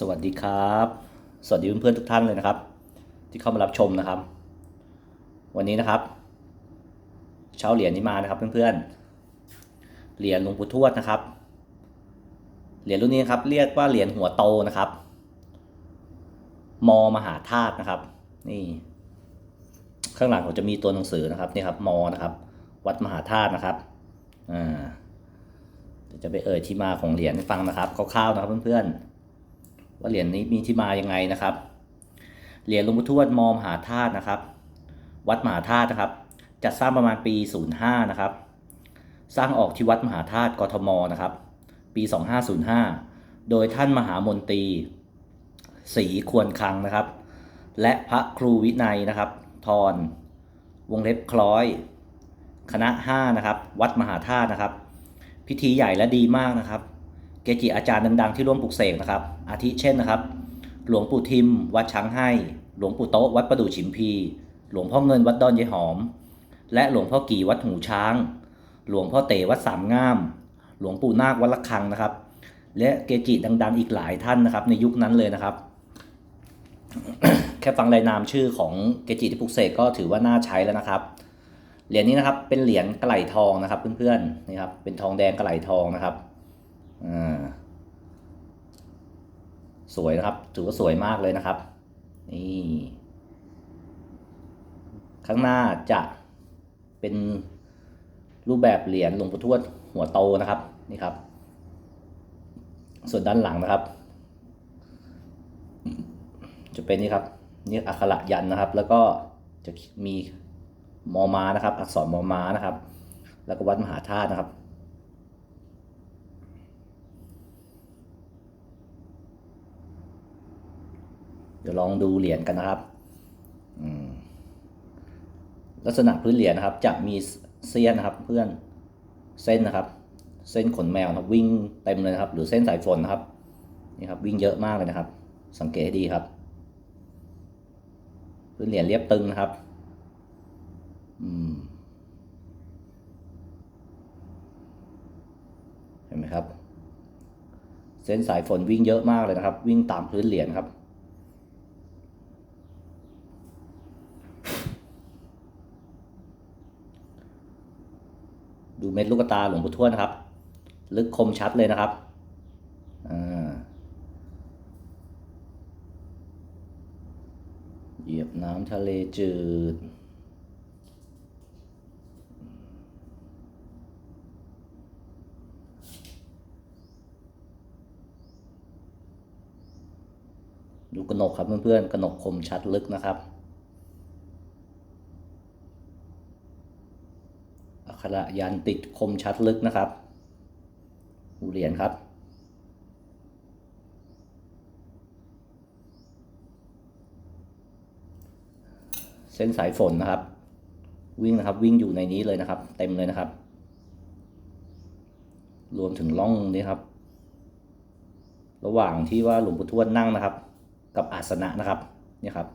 สวัสดีครับ สวัสดีเพื่อนๆทุกท่านเลยนะครับ ที่เข้ามารับชมนะครับ วันนี้นะครับ เช้าเหรียญนี้มานะครับเพื่อนๆเหรียญหลวงปู่ทวดนะครับเหรียญรุ่นนี้นครับเรียกว่าเหรียญหัวโตนะครับ มมหาธาตุนะครับ นี่ ข้างหลังผมจะมีตัวหนังสือนะครับนี่ครับมนะครับ วัดมหาธาตุนะครับอ่าจะไปเอ่ยที่มาของเหรียญให้ฟังนะครับคร่าวๆนะครับเพื่อนๆ ว่าเหรียญนี้มีที่มายังไงนะครับ เหรียญหลวงปู่ทวดมอมหาธาตุนะครับ วัดมหาธาตุนะครับ จัดสร้างประมาณปี 05 นะครับ สร้างออกที่วัดมหาธาตุกทมนะครับ ปี 2505 โดยท่านมหามนตรีศรีควรคังนะครับ และพระครูวินัยนะครับทรวงเล็บคล้อย คณะ5นะครับ วัดมหาธาตุนะครับ พิธีใหญ่และดีมากนะครับ เกจิอาจารย์ดังๆที่ร่วมปลุกเสกนะครับ อาทิเช่นนะครับ หลวงปู่ทิม วัดช้างให้ หลวงปู่โต๊ะวัดประดู่ฉิมพี หลวงพ่อเงินวัดดอนยายหอม และหลวงพ่อกี่วัดหูช้าง หลวงพ่อเตวัดสามงาม หลวงปู่นาควัดละคังนะครับ และเกจิดัง ๆ อีกหลายท่านนะครับ ในยุคนั้นเลยนะครับ แค่ฟังรายนามชื่อของเกจิที่ปลุกเสกก็ถือว่าน่าใช้แล้วนะครับเหรียญนี้นะครับเป็นเหรียญกระไหลทองนะครับ เพื่อนๆนี่ครับเป็นทองแดงกระไหลทองนะครับ สวยนะครับ ถือว่าสวยมากเลยนะครับ นี่ ข้างหน้าจะเป็นรูปแบบเหรียญหลวงปู่ทวดหัวโตนะครับ นี่ครับ ส่วนด้านหลังนะครับ จะเป็นนี่ครับนี่อักขระยันนะครับ แล้วก็จะมีมอมานะครับ อักษรมอมานะครับ แล้วก็วัดมหาธาตุนะครับ เดี๋ยวลองดูเหรียญกันนะครับลักษณะพื้นเหรียญนะครับ จะมีเส้นนะครับเพื่อนเส้นนะครับ เส้นขนแมวนะครับวิ่งเต็มเลยนะครับ หรือเส้นสายฝนนะครับนี่ครับ วิ่งเยอะมากเลยนะครับ สังเกตให้ดีครับ พื้นเหรียญเรียบตึงนะครับอืมเห็นไหมครับ เส้นสายฝนวิ่งเยอะมากเลยนะครับ วิ่งตามพื้นเหรียญครับ ดูเม็ดลูกตาหลวงปู่ทวดนะครับ ลึกคมชัดเลยนะครับเหยียบน้ำทะเลจืด ดูกระหนกครับเพื่อนๆกระหนกคมชัดลึกนะครับ อักขระยันต์ติดคมชัดลึกนะครับหูเหรียญครับ เส้นสายฝนนะครับ วิ่งนะครับวิ่งอยู่ในนี้เลยนะครับ เต็มเลยนะครับ รวมถึงล่องนี้ครับ ระหว่างที่ว่าหลวงปู่ทวดนั่งนะครับ กับอาสนะนะครับเนี่ยครับ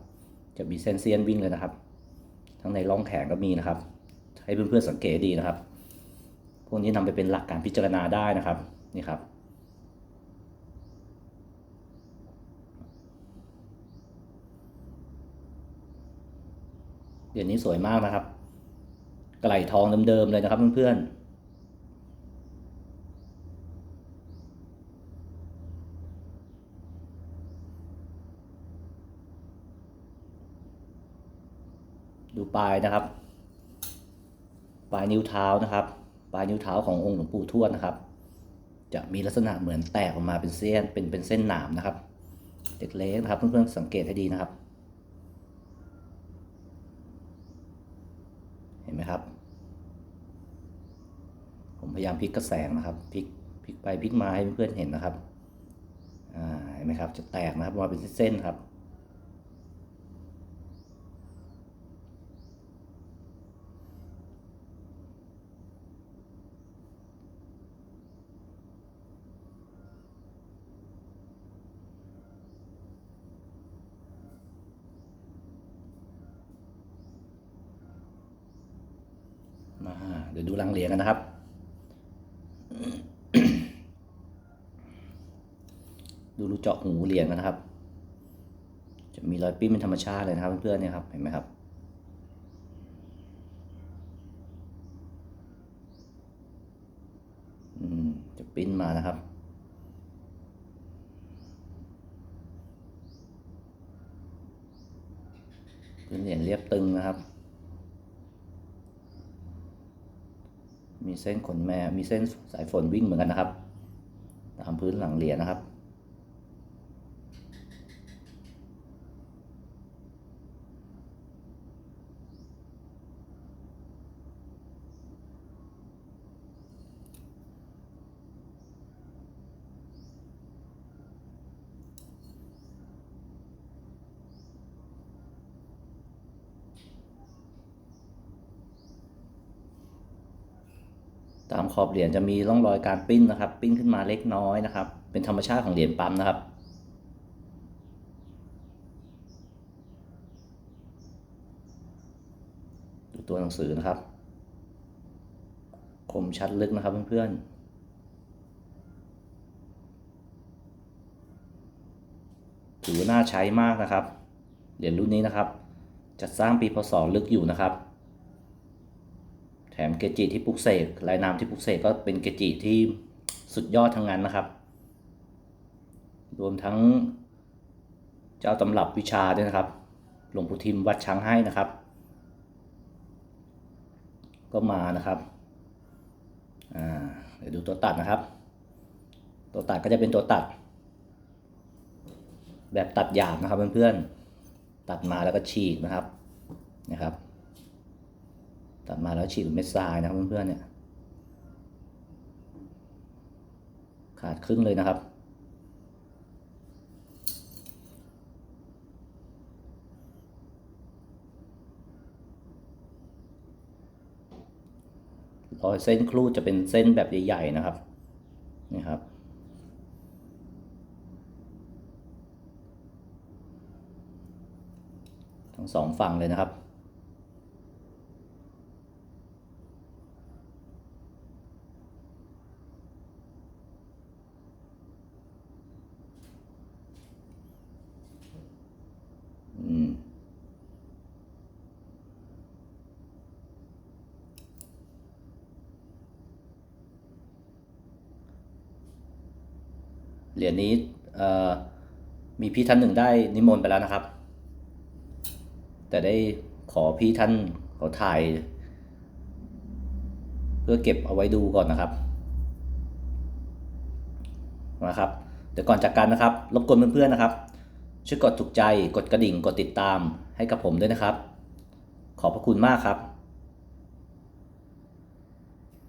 จะมีเส้นเซียนวิ่งเลยนะครับ ทั้งในร่องแขนก็มีนะครับ ให้เพื่อนๆสังเกตดีนะครับ พวกนี้นำไปเป็นหลักการพิจารณาได้นะครับนี่ครับ เดี๋ยวนี้สวยมากนะครับกระไหลทองเดิมๆเลยนะครับเพื่อนๆดูปลายนะครับ ปลายนิ้วเท้านะครับ ปลายนิ้วเท้าขององค์หลวงปู่ทวดนะครับ จะมีลักษณะเหมือนแตกออกมาเป็นเส้นเป็นเป็นเส้นหนามนะครับเล็กๆนะครับเพื่อนๆสังเกตให้ดีนะครับ เห็นไหมครับ ผมพยายามพลิกกระแสงนะครับพลิกพลิกไปพลิกมาให้เพื่อนๆเห็นนะครับอ่าเห็นไหมครับจะแตกนะครับมาเป็นเส้นๆครับ มาเดี๋ยวดูรังเหรียญกันนะครับดูรูเจาะหูเหรียญกันนะครับ จะมีรอยปิ้นเป็นธรรมชาติเลยนะครับเพื่อนๆเนี่ยครับเห็นไหมครับ อืมจะปิ้นมานะครับพื้นเหรียญเรียบตึงนะครับ มีเส้นขนแม่มีเส้นสายฝนวิ่งเหมือนกันนะครับ ตามพื้นหลังเหรียญนะครับ ตามขอบเหรียญจะมีร่องรอยการปิ้นนะครับ ปิ้นขึ้นมาเล็กน้อยนะครับ เป็นธรรมชาติของเหรียญปั๊มนะครับ ดูตัวหนังสือนะครับ คมชัดลึกนะครับเพื่อนๆถือว่าน่าใช้มากนะครับ เหรียญรุ่นนี้นะครับ จัดสร้างปีพศลึกอยู่นะครับ มเกจิที่ปลุกเสกรายนามที่ปลุกเสกก็เป็นเกจิที่สุดยอดทั้งนั้นนะครับ รวมทั้งเจ้าตำรับวิชาด้วยนะครับ หลวงปู่ทิมวัดช้างให้นะครับ ก็มานะครับ อ่า เดี๋ยวดูตัวตัดนะครับ ตัวตัดก็จะเป็นตัวตัด แบบตัดหยาบนะครับเพื่อนๆ ตัดมาแล้วก็ฉีกนะครับ นะครับ ตัดมาแล้วฉีกเป็นเม็ดทรายนะครับเพื่อนๆเนี่ยขาดครึ่งเลยนะครับ รอยเส้นครูดจะเป็นเส้นแบบใหญ่ๆนะครับ นี่ครับทั้งสองฝั่งเลยนะครับ เหรียญนี้มีพี่ท่านหนึ่งได้นิมนต์ไปแล้วนะครับ แต่ได้ขอพี่ท่านขาถ่าย เพื่อเก็บเอาไว้ดูก่อนนะครับนะครับเดี๋ยวก่อนจากกันนะครับ รบกวนเพื่อนๆนะครับ ช่วยกดถูกใจ กดกระดิ่ง กดติดตามให้กับผมด้วยนะครับ ขอบพระคุณมากครับ